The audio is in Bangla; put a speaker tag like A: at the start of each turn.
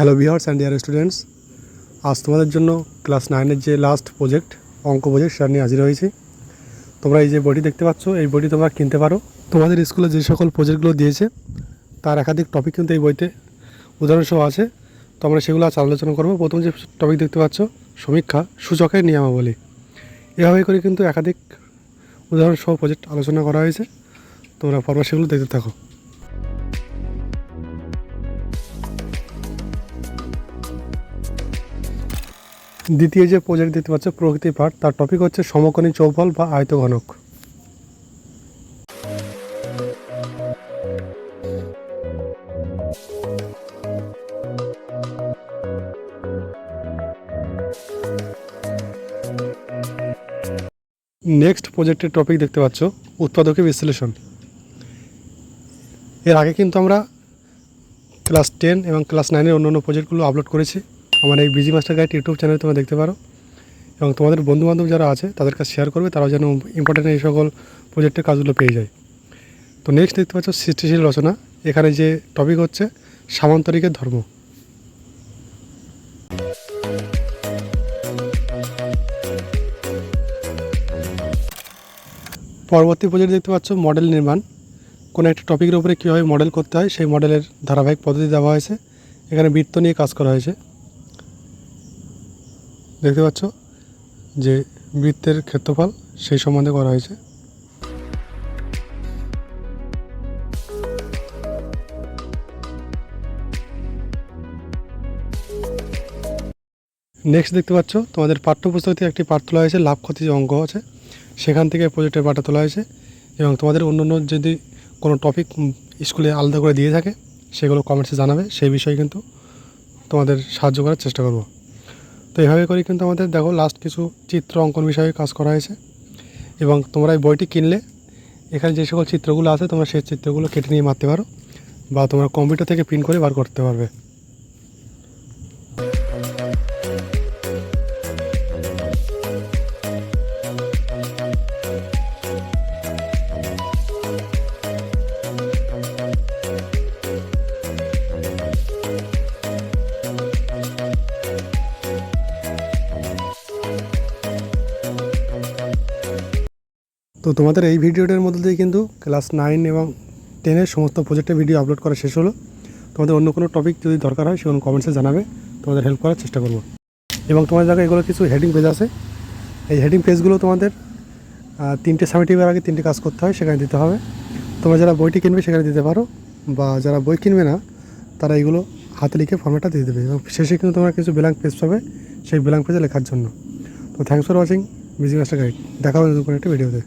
A: Hello viewers and dear students আজ তোমাদের জন্য ক্লাস নাইনের যে লাস্ট প্রজেক্ট অঙ্ক প্রজেক্ট সেটা নিয়ে হাজির হয়েছি। তোমরা এই যে বইটি দেখতে পাচ্ছ, এই বইটি তোমরা কিনতে পারো। তোমাদের স্কুলে যে সকল প্রজেক্টগুলো দিয়েছে, তার একাধিক টপিক কিন্তু এই বইতে উদাহরণসহ আছে। তো আমরা সেগুলো আজ আলোচনা করব। প্রথম যে টপিক দেখতে পাচ্ছ, সমীক্ষা, সূচকের নিয়মাবলী। এভাবে করে কিন্তু একাধিক উদাহরণসহ প্রজেক্ট আলোচনা করা হয়েছে। তোমরা পরপর সেগুলো দেখতে থাকো। দ্বিতীয় যে প্রজেক্ট দেখতে পাচ্ছ, প্রকৃতি পাঠ, তার টপিক হচ্ছে সমকোণী চৌফল বা আয়তঘনক। নেক্সট প্রজেক্টের টপিক দেখতে পাচ্ছ, উৎপাদকের বিশ্লেষণ। এর আগে কিন্তু আমরা ক্লাস টেন এবং ক্লাস নাইনের অন্যান্য প্রজেক্টগুলো আপলোড করেছি। আমার এই বিজি মাস্টার গাইড ইউটিউব চ্যানেলে তোমরা দেখতে পারো। এবং তোমাদের বন্ধুবান্ধব যারা আছে, তাদের কাছে শেয়ার করবে, তারাও যেন ইম্পর্টেন্ট এই সকল প্রজেক্টের কাজগুলো পেয়ে যায়। তো নেক্সট দেখতে পাচ্ছ সৃষ্টিশীল রচনা। এখানে যে টপিক হচ্ছে সামান্তরিকের ধর্ম। পরবর্তী প্রজেক্ট দেখতে পাচ্ছ মডেল নির্মাণ। কোনো একটা টপিকের উপরে কীভাবে মডেল করতে হয়, সেই মডেলের ধারাবাহিক পদ্ধতি দেওয়া হয়েছে। এখানে বৃত্ত নিয়ে কাজ করা হয়েছে। দেখতে পাচ্ছ যে বৃত্তের ক্ষেত্রফল সেই সম্বন্ধে করা হয়েছে। নেক্সট দেখতে পাচ্ছ, তোমাদের পাঠ্যপুস্তক থেকে একটি পাঠ তোলা হয়েছে, লাভ ক্ষতি যে অঙ্ক আছে, সেখান থেকে প্রজেক্টের পাঠটা তোলা হয়েছে এবং তোমাদের অন্য অন্য যদি কোনো টপিক স্কুলে আলাদা করে দিয়ে থাকে, সেগুলো কমেন্টসে জানাবে, সেই বিষয়ে কিন্তু তোমাদের সাহায্য করার চেষ্টা করব। এইভাবে করে কিন্তু আমাদের দেখো লাস্ট কিছু চিত্র অঙ্কন বিষয়ে কাজ করা হয়েছে। এবং তোমরা এই বইটি কিনলে, এখানে যে সকল চিত্রগুলো আছে, তোমরা সেই চিত্রগুলো কেটে নিয়ে মারতে পারো বা তোমরা কম্পিউটার থেকে প্রিন্ট করে বার করতে পারবে। তো তোমাদের এই ভিডিওটার মধ্যে দিয়ে কিন্তু ক্লাস নাইন এবং টেনের সমস্ত প্রজেক্টের ভিডিও আপলোড করা শেষ হলো। তোমাদের অন্য কোনো টপিক যদি দরকার হয়, সেগুলো কমেন্টসে জানাবে। তোমাদের হেল্প করার চেষ্টা করব। এবং তোমাদের জায়গায় এগুলো কিছু হেডিং পেজ আছে। এই হেডিং পেজগুলো তোমাদের তিনটে সামিটিভের আগে তিনটে কাজ করতে হয়, সেখানে দিতে হবে। তোমরা যারা বইটি কিনবে, সেখানে দিতে পারো। বা যারা বই কিনবে না, তারা এগুলো হাতে লিখে ফর্মেটটা দিয়ে দেবে। এবং শেষে কিন্তু তোমরা কিছু ব্ল্যাঙ্ক পেজ পাবে, সেই ব্ল্যাঙ্ক পেজে লেখার জন্য। তো thanks for watching B G master guide দেখা হবে নতুন কোনো একটা ভিডিওতে